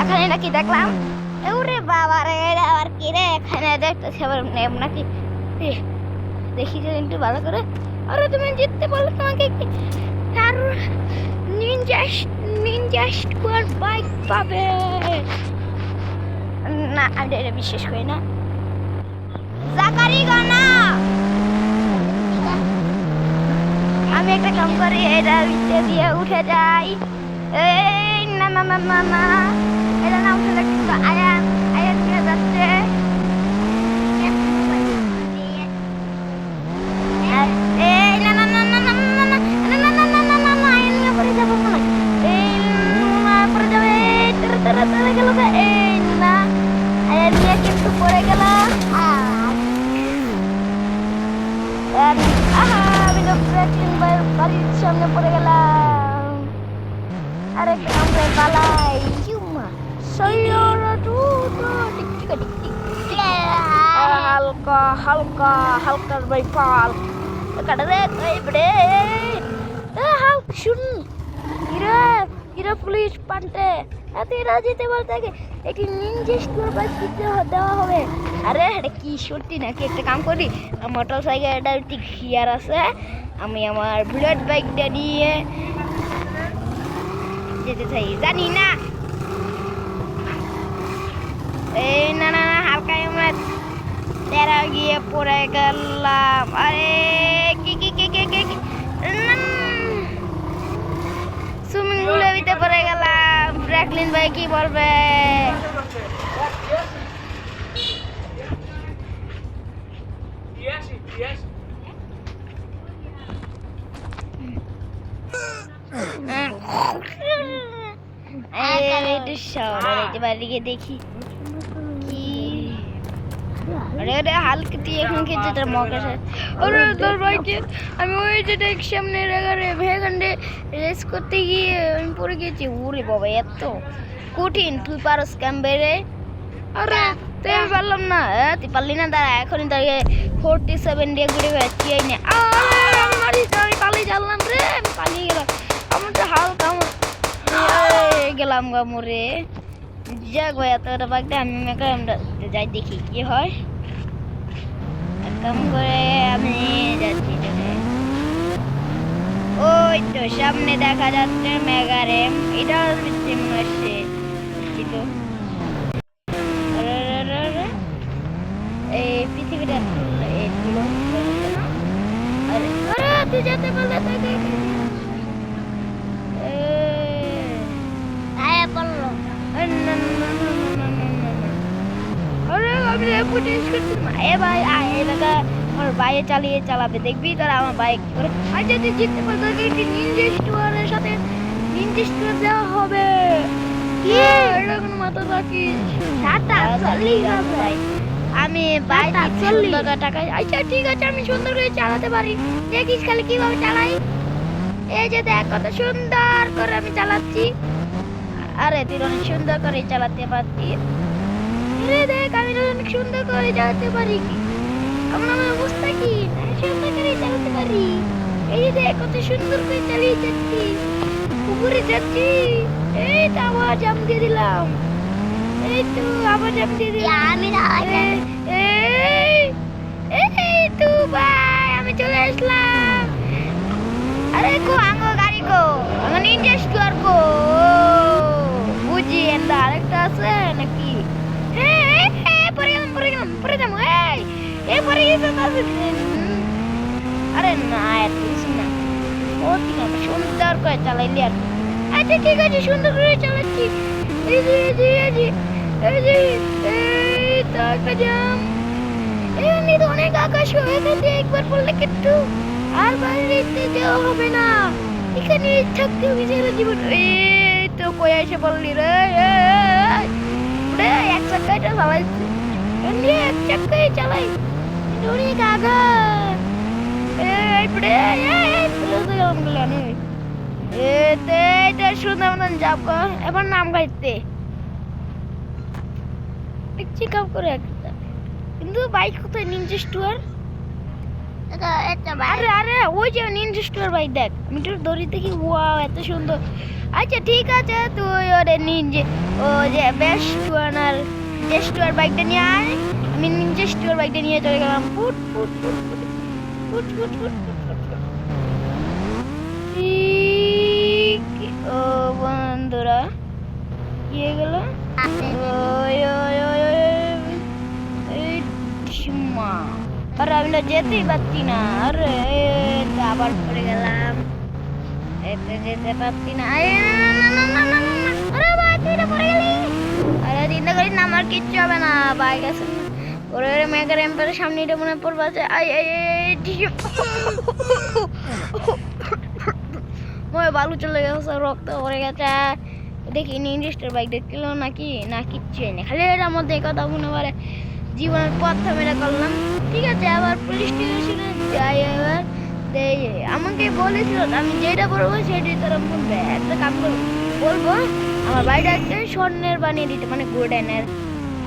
এখানে নাকি দেখলাম। ওরে বাবা রে আবার কি রে? এখানে দেখতেছি আবার নেম নাকি। দেখি যে একটু ভালো করে। আরে, তুমি জিততে পারলে তোমাকে কি আর নিনজা নিনজা স্কোয়ার বাইক পাবে। না আমি এটা বিশ্বাস করি না। জাকারি গানা আমি একটা কাম করি, এটা দিয়ে উঠে যাই। এই mama, mama. Ela nam się lekko, a ja, a ja cię zaczę. হালকা হালকা হালকার ভাই পাল। হাল, শুন। ইরা ইরা পুলিশ পান্টে এত এরা যেতে বলতে একটি নিনজা হবে। আরে, এটা কি সত্যি নাকি? একটা কাম করি। মোটর সাইকেলটা একটি গিয়ার আছে। আমি আমার বুলেট বাইকটা নিয়ে যেতে চাই। জানি না। এই না না না হালকা আমরা তেরা গিয়ে পড়ে গেলাম। আরে কি কি কি কি কি সুইমিং পুলের ভিতরে পড়ে গেলাম। ফ্র্যাঙ্কলিন ভাই কি বলবে? দেখি। আরে আরে হালকা তুই এখন খেতে তোর মগের আরে তোর ভাইকে আমি ওই যে দেখ সামনে রেগারে ভেগান্ডে রেস করতে গিয়ে আমি পড়ে গেছি। ওরে বাবা এত কঠিন। তুই পারস ক্যাম বেড়ে? আরে তুই পারলাম না। এ, তুই পারলি না দাঁড়া এখনই দাঁড়িয়ে ফোরটি সেভেন দিয়ে ঘুরে বেড়াচ্ছি এই নে আমি পালিয়ে জানলাম রে পালিয়ে গেলাম। আমার তো হালকা আমার গেলাম গা মরে। যাক ভাই এত একটা বাগদা আমি আমরা যাই দেখি কি হয়। এক কাম করে আমি যাচ্ছি ওই তো সামনে দেখা যাচ্ছে মেগারেম এটা হচ্ছে মনে হচ্ছে। এই পৃথিবীটা তুলো আরে তুই যেতে পারলে তাকে এ ভাই আমার চালিয়ে চালাবে দেখবি? তারা আমার বাইক করে? আর যদি জিততে পারে একটি নিনজা স্টোয়ারের সাথে নিনজা স্টোয়ার দেওয়া হবে। এটা কোনো মাথা টাটা চল্লিশ হবে আমি বাইক সুন্দর করে টাকা আচ্ছা ঠিক আছে আমি সুন্দর করে চালাতে পারি। দেখিস খালি কীভাবে চালাই। এই যে দেখ কত সুন্দর করে আমি চালাচ্ছি। আরে তুই অনেক সুন্দর করে চালাতে পারছিস আরে দেখ আমি অনেক সুন্দর করে চালাতে পারি আমার আমার অবস্থা কি? সুন্দর করে চালাতে পারি। এই দেখ কত সুন্দর করে চালিয়ে যাচ্ছি। উপরে যাচ্ছি। এই তো আবার জাম দিয়ে দিলাম। এই তো আবার জাম দিয়ে দিলাম। আমি এই এই তো ভাই আমি চলে আসলাম। আরে কো আঙ্গো নিনজা স্টোর কো বুঝি এন্দা আরেকটা আছে নাকি হ্যাঁ এই, এই, পরে গেলাম পরে গেলাম পরে যাব এই এই পরে গেছে তাহলে আরে না এত কিছু না। ঠিক আছে সুন্দর করে চালাইলি আর আচ্ছা ঠিক আছে, সুন্দর করে চালাচ্ছি। এই যে এই যে এই যে এই যে, এই তো একটা জাম এমনি তো অনেক আকাশ হয়ে গেছে, একবার পড়লে কিন্তু আর বাইরে যেতে হবে না। এখানে থাকতে হবে সারা জীবন। এই তো কই এসে বললি রে এক চাকাইটা চালাইছি। এমনি এক চাকাই চালাই। কিন্তু অনেক এই পড়ে এই এই তুলে তো গেলাম গেলাম এতে এটা সুন্দর মতন যাব এবার নাম গাইতে চেক আপ করে একটা কিন্তু বাইক কোথায় নিনজা একটা আরে আরে ওই যে নিনজা স্টোর বাইক দেখ মিটার দড়ি দেখি ওয়াও এত সুন্দর আচ্ছা ঠিক আছে তুই ওরে নিনজে ও যে বেস্ট টুয়ানার যে স্টোর বাইকটা নিয়ে আয় আমি বাইকটা নিয়ে চলে গেলাম ফুট ফুট ফুট ফুট ফুট ফুট ফুট ও বন্ধুরা কি হয়ে গেল আরে আমি না যেতেই পারছি না আরে আবার পড়ে গেলাম যেতে পারছি না আরে পড়ে গেলি চিন্তা করিস না, আমার কিচ্ছু হবে না বাইক আছে ওরে ওরে মেগার এম্পারের সামনে এটা মনে পড়বে আছে আই আই আই বালু চলে গেছে, রক্ত পড়ে গেছে। দেখি ইন্ডাস্ট্রির বাইক দেখছিল নাকি? না, কিচ্ছু নেই খালি এটার মধ্যে কথা মনে পারে জীবনের প্রথম এটা করলাম। ঠিক আছে, আবার পুলিশ স্টেশনে যাই এবার। আমাকে বলেছিল, আমি যেটা বলব সেটাই তোরা বলবে। একটা কাম করব। বলব আমার বাড়িটাকে স্বর্ণের বানিয়ে দিতে মানে গোল্ডেনের।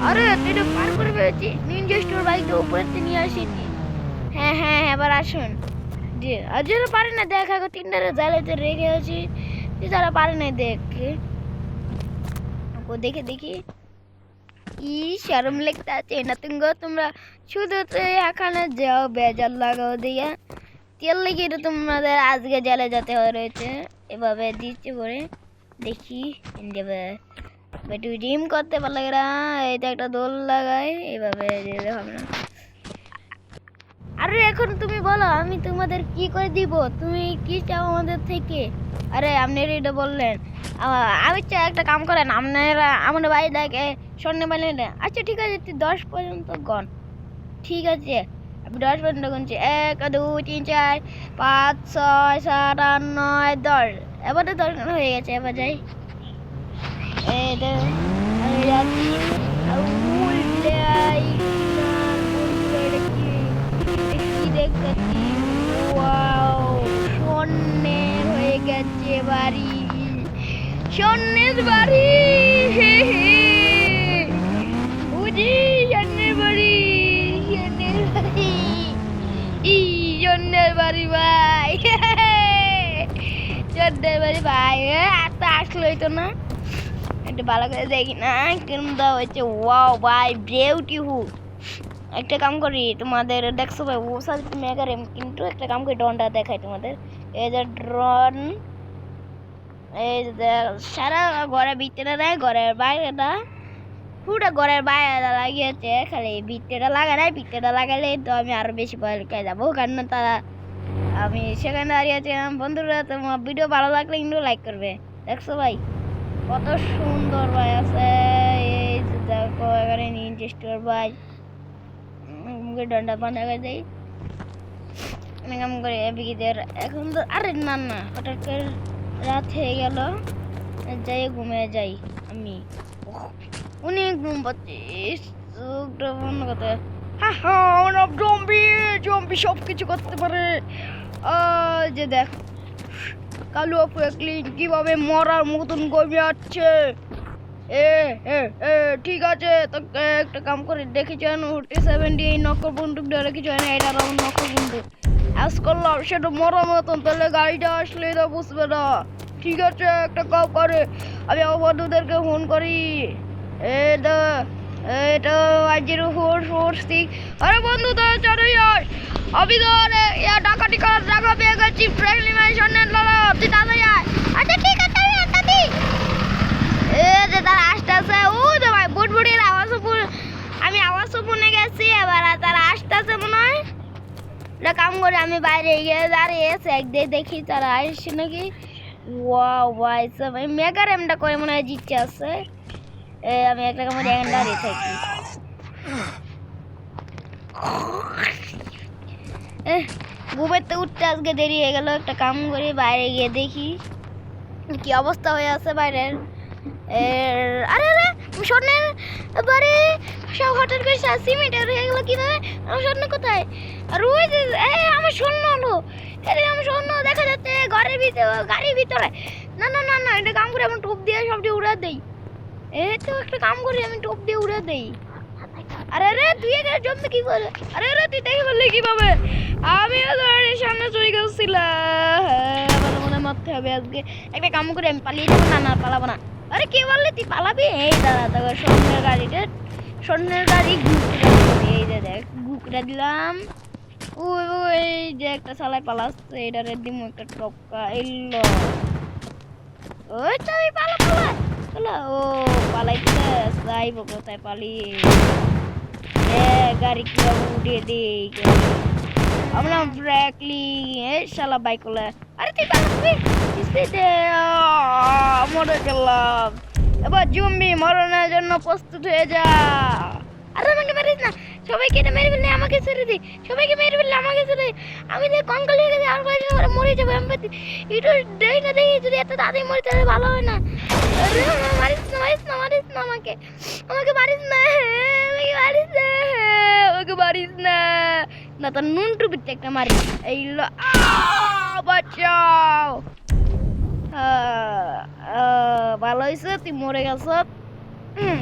আরে তুই তো পার করে ফেলেছি? নিনজা স্টোর উপরে নিয়ে আসিনি। হ্যাঁ হ্যাঁ হ্যাঁ, এবার আসুন। জি আর যারা পারে না দেখা তিনটারে জালেতে রেখে আছি যারা পারে না দেখে। ও দেখে দেখি। ই শরম লাগতে আছে না তুঙ্গো তোমরা শুধু তো এখানে যাও বেজার লাগাও দিয়া। তেল লেগে তোমাদের আজকে জেলে যেতে হয়ে রয়েছে। এভাবে দিচ্ছে পরে দেখি দেবে করতে পারলে না এইটা একটা দোল লাগাই এভাবে যেতে হবে না। আরে এখন তুমি বলো, আমি তোমাদের কি করে দিব? তুমি কি চাও আমাদের থেকে? আরে আপনি এটা বললেন। আমি চাই একটা কাম করেন, আপনারা, আমার বাড়ি দেখে স্বর্ণ বানিয়ে আচ্ছা ঠিক আছে, তুই দশ পর্যন্ত গণ। ঠিক আছে আমি দশ পর্যন্ত গুনছি এক, দুই, তিন, চার, পাঁচ, ছয়, সাত, আট, নয়, দশ। এবারও দরকার হয়ে গেছে এবার যাই। আমি যাচ্ছি। আসলোই তো না। একটু ভালো করে দেখি না, কিরম দেওয়া হয়েছে। ওয়াও ভাই বিউটিফুল একটা কাম করি, তোমাদের দেখছ ভাই, ও সাল মেগার কিন্তু একটা কাম করি ড্রোনটা দেখাই তোমাদের। এই যে ড্রোন এই যে সারা ঘরের ভিতরে দেয় ঘরের বাইরে না পুরো ঘরের বাইরে লাগিয়েছে, খালি ভিতরে লাগা নাই ভিতরে লাগালে তো আমি আরও বেশি লেগে যাব। কারণ তারা, আমি সেখানে দাঁড়িয়ে আছিলাম বন্ধুরা, তোমার ভিডিও ভালো লাগলে কিন্তু লাইক করবে। দেখছ ভাই? কত সুন্দর ভাই আছে। এই যে দেখো এখানে নিনজা স্টোর ভাই। মুখে ডন্ডা বাঁধা করে দেই। কাম করে বিকিদের এখন তো আরে না না, হঠাৎ করে রাত হয়ে গেল। যাই, ঘুমিয়ে যাই আমি। অনেক ঘুম পাচ্ছি। বন্ধ করতে হ্যাঁ জম্বি জম্বি সব কিছু করতে পারে। যে দেখ। কালু আপু ক্লিন কীভাবে মরার মতন গমিয়াচ্ছে এ এ এ, ঠিক আছে, তোকে একটা কাম করে দেখেছেন ফোর্টি সেভেন্টি এই নকল বন্দুকটা রেখেছেন এটা আমার নকল বন্দুক। আজ করলাম, সেটা মরার মতন, তাহলে গাড়িটা আসলে এটা বুঝবে না। ঠিক আছে, একটা কাম করে, আমি আমার বন্ধুদেরকে ফোন করি। এটা এটা one zero four four six আরে বন্ধু তো যাস আমি তো ডাকাতি করার টাকা পেয়ে গেছি ফ্রেন্ডলি মেশনের লড়া তুই তাড়াতাড়ি আয়। আচ্ছা ঠিক আছে আমি আসতেছি এ যে তারা আসতেছে, ও তো ভাই, বুটবুটির আওয়াজও আমি আওয়াজও শুনে গেছি, এবার তারা আসতেছে মনে হয়। একটা কাম করে, আমি বাইরে গিয়ে দাঁড়িয়ে এক দিয়ে দেখি তারা আসছে নাকি। ওয়াও ভাই সব মেগার এমটা করে মনে হয় জিতছে আছে। আমি একটা কামড় দাঁড়িয়ে থাকি। এহ, ঘুমের তো উঠতে আজকে দেরি হয়ে গেল। একটা কাম করে বাইরে গিয়ে দেখি কি অবস্থা হয়ে আছে বাইরের। আরে আরে স্বর্ণের বাড়ি। সব হঠাৎ করে সিমেন্টের হয়ে গেলো কীভাবে? আমার স্বর্ণ কোথায়? আর ওই যে আমার স্বর্ণ হলো আরে আমার স্বর্ণ দেখা যাচ্ছে ঘরের ভিতরে গাড়ির ভিতরে। না না না না এটা কাম করে আমি টোপ দিয়ে সবটি উড়া দেই। এই তো একটা কাম করি আমি টোপ দিয়ে উড়া দেই। আরে তুই জমতে কি করে? আরে রে তুই দেখে বললি কীভাবে? আমিও তো সামনে চলে গেছিলাম আমার মনে মারতে হবে আজকে। একটা কাম করে পালিয়ে না না আরে, কে বললি তুই পালাবি? এই দাদা তোকে স্বর্ণের গাড়িটা। স্বর্ণের গাড়ি এই যে দেখ ঘুকরা দিলাম। ওই ওই, যে একটা সালাই পালাচ্ছে। এটারে দিমু একটা টপকা এলো। ওই তো পালা পালা। ও পালাইতে যাইব কোথায়, পালিয়ে। গাড়ি কীভাবে উঠিয়ে দিই? আমরা ব্র্যাকলি শালা বাইক হলে আরে তুই মরে গেলাম। এবার জম্বি মরণের জন্য প্রস্তুত হয়ে যা। আরে আমাকে মারিস না। সবাইকে এটা মেরে ফেললে আমাকে ছেড়ে দে। সবাইকে মেরে ফেললে আমাকে ছেড়ে দে। আমি যে কঙ্কাল হয়ে গেছে আর কয়েকদিন পরে মরে যাব, আমি একটু দেখি না দেখি, যদি এত তাড়াতাড়ি মরে তাহলে ভালো হয় না। মারিস না মারিস না মারিস না আমাকে। আমাকে মারিস না, আমাকে মারিস না, আমাকে মারিস না। না তো নুন টুপিতে একটা মারি। এই বাঁচাও। ভালো হয়েছে তুই মরে গেছ। হুম।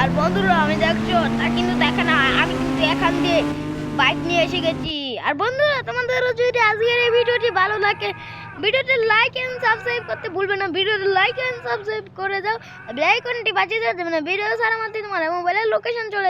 আর বন্ধুরা, আমি দেখছ? তা কিন্তু দেখা না, আমি কিন্তু এখান দিয়ে বাইক নিয়ে এসে গেছি। আর বন্ধুরা, তোমাদেরও যদি আজকের এই ভিডিওটি ভালো লাগে ভিডিওটি লাইক এন্ড সাবস্ক্রাইব করতে ভুলবে না। ভিডিওটি লাইক এন্ড সাবস্ক্রাইব করে দাও। বেল আইকনটি বাজিয়ে দাও মানে ভিডিও সারা মধ্যে তোমার মোবাইলের লোকেশন চলে